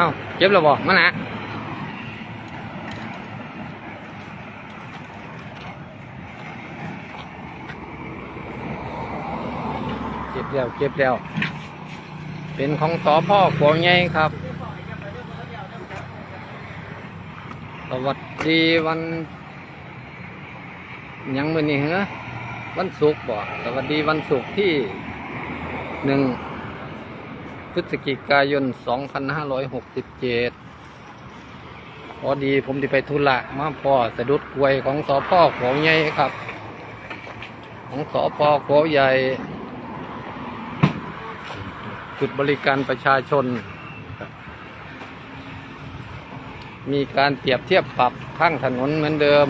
อ้าเก็บแล้วบอกมานะเก็บแล้วเก็บแล้ว เป็นของสอพ่อขัวใหญ่ครับ สวัสดีวันยังมือนี่เหรอวันศุกร์บ่สวัสดีวันศุกร์ที่หนึ่ง พฤศจิกายน 2567 พอดีผมจะไปธุระมาพ่อสะดุดกลวยของสอพ่อขัวใหญ่ครับ ของสอพ่อขัวใหญ่ จุดบริการประชาชน มีการเปรียบเทียบปรับข้างถนนเหมือนเดิม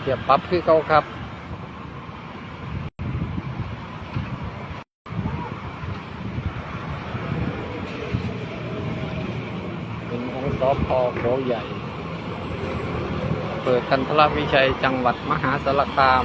เปรียบปรับคือเขาครับ เขอพอโขใหญ่ เปิดกันทรวิชัยจังหวัดมหาสารคาม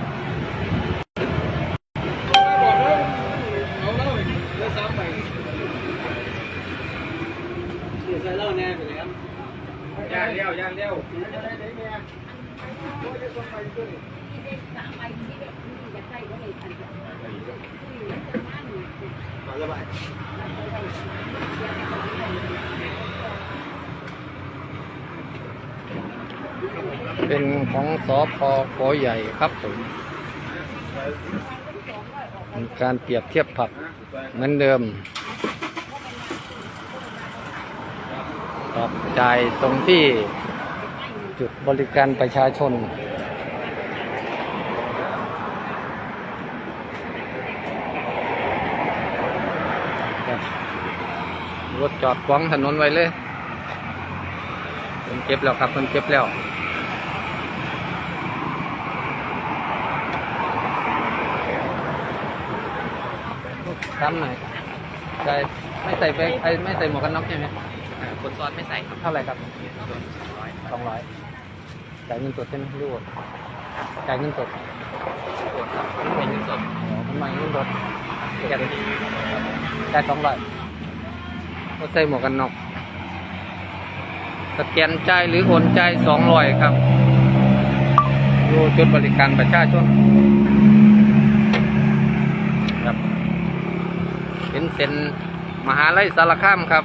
ย่างเลี้ยวย่างเลี้ยวเป็นของสอพอโขใหญ่ครับผมการเปรียบเทียบผับเหมือนเดิมตอบจ่ายตรงที่ จุดบริการประชาชน รถจอดขวางถนนไว้เลยคนเก็บแล้วครับคนเก็บแล้วทำหน่อยใช่ไม่ใส่ไปไอ้ไม่ใส่หมวกกันน็อกใช่ไหมคนซ้อนไม่ใส่ครับ เท่าไหร่ครับร้อยสองร้อย จ่ายเงินสดใช่ไหมรูดจ่ายเงินสดกดครับเป็นเงินสดอ๋อทำไมเงินสดแกจ่ายสองร้อยก็ใส่หมวกกันน็อกสแกนจ่ายหรือโอนจ่ายสองร้อยครับดูจุดบริการประชาชนครับเป็นเส้นมหาลัยสารคามครับ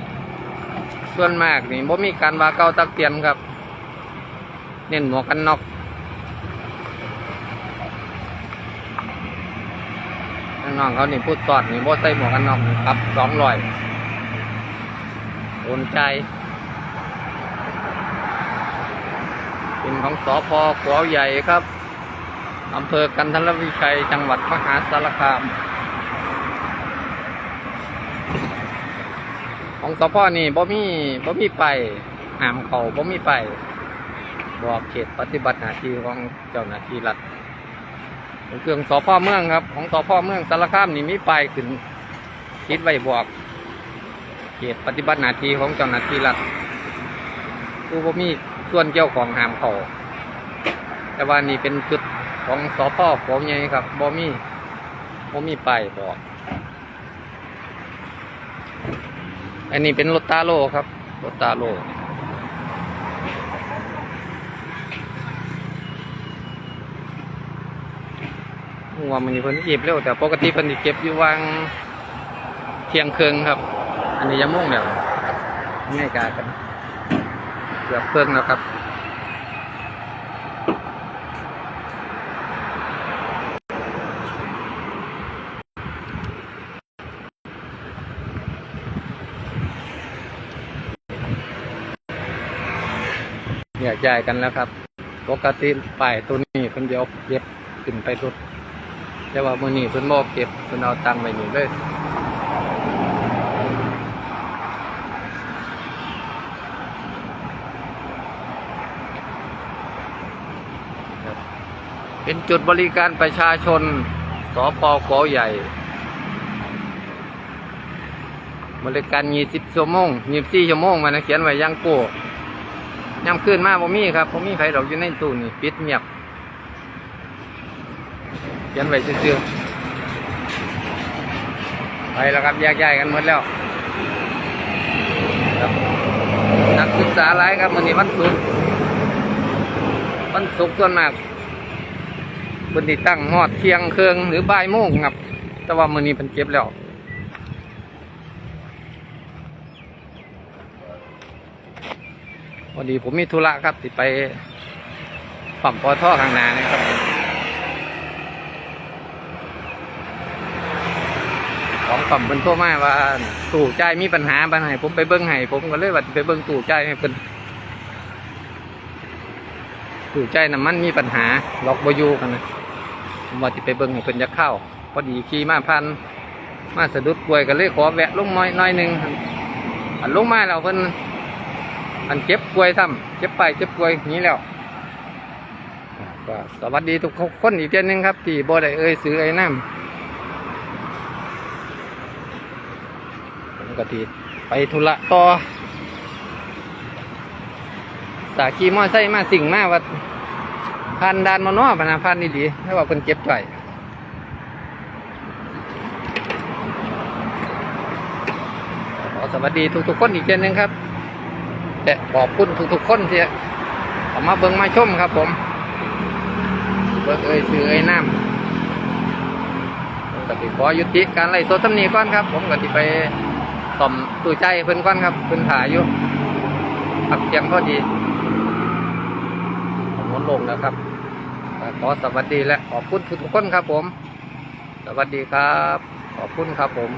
ส่วนมากนี่บ่มีการว่าเก่าตักเตียนครับ เน้นหมวกกันน็อกน้องเขานี่พูดตอดนี่บ่ใส่หมวกกันน็อกครับสองร้อยโอนใจ เป็นของสอพอขัวใหญ่ครับอำเภอกันทรวิชัย จังหวัดมหาสารคาม ของสพนี่บ่มีบ่มีไปหามเขาบ่มีไป บอกเขตปฏิบัติหน้าที่ของเจ้าหน้าที่รัฐเป็นเครื่องสพเมืองครับ ของสพเมืองสารคามนี่มีป้ายขึ้นคิดไว้บอกเขตปฏิบัติหน้าที่ของเจ้าหน้าที่รัฐผู้บ่มีส่วนเกี่ยวของหามเขาแต่ว่านี่เป็นจุดของสพของใหญ่ครับบ่มีบ่มีป้ายบอกอันนี้เป็นรถตาโลครับรถตาโล ว่ามันนี่เพิ่นเก็บเร็วแต่ปกติเพิ่นสิเก็บอยู่วางเที่ยงคืนครับ อันนี้ยังมุ่งแล้วง่ายกากันเกือบเพิ่งแล้วครับแยกย้ายกันแล้วครับ ปกติป้ายตัวนี้เพิ่นเดียวเก็บขึ้นไปรถ แต่ว่ามือนี้เพิ่นบ่เก็บเพิ่นเอาตังค์ไว้นี่เลยเป็นจุดบริการประชาชนสปกใหญ่ บริการ20ชั่วโมง24ชั่วโมงมานเขียนไว้ยังโก้ยามคืนมาบ่มีครับบ่มีใครดอกอยู่ในตู้นี่ ปิดเงียบ ขียนไว้ซื่อๆไปแล้วครับแยกย้ายกันหมดแล้วครับนักศึกษาหลายครับวันนี้วันศุกร์วันศุกร์ส่วนมากบนที่ตั้งฮอดเที่ยงเครื่องหรือบ่ายโมงครับ แต่ว่ามือนี้เพิ่นเก็บแล้ววันนี้ผมมีธุระครับที่ไปปั๊มปอท่อข้างหน้านะครับ ของปั๊มเป็นทั่วมาว่าตู้ใจมีปัญหาปัญหาผมไปเบิ้งให้ผมก็เลยว่าไปเบิ้งตู้ใจให้เป็นตู้ใจน้ำมันมีปัญหาล็อกบอยูกันนะผมว่าที่ไปเบิ้งให้เพิ่นจะเข้าพอดีขี่มาพันมาสะดุดกล้วยก็เลยขอแวะลงน้อยน้อยหนึ่งอันลงมาแล้วเพิ่นอันเจ็บป่วยทำเจ็บไปเจ็บป่วยนี้แล้วก็สวัสดีทุกคนอีกเทียนหนึงครับที่บ่ได้เอ่ยซื้อไอ้น้ำผม ก็ทีไปธุระต่อ สากีมอไซค์มาสิ่งมาว่าพันดานมานอพนะพันนี่ดีให้ว่าเพิ่นเจ็บจ่อยขอสวัสดีทุกๆคนอีกเทียนหนึงครับและขอบคุณทุกๆคนที่เอามาเบิ่งมาชมครับ ผมเบิ่งเอ้ยซื้อเอ้ยน้ำก็ติขอยุติการไล่สดทำนีก่อนครับ ผมก็ติไป ซ่อมตู้ใจเพิ่นก้อนครับเพิ่นขายอยู่พักเที่ยงพอดีผมลงแล้วครับ ขอสวัสดีและขอบคุณทุกคนครับผม สวัสดีครับ ขอบคุณครับผม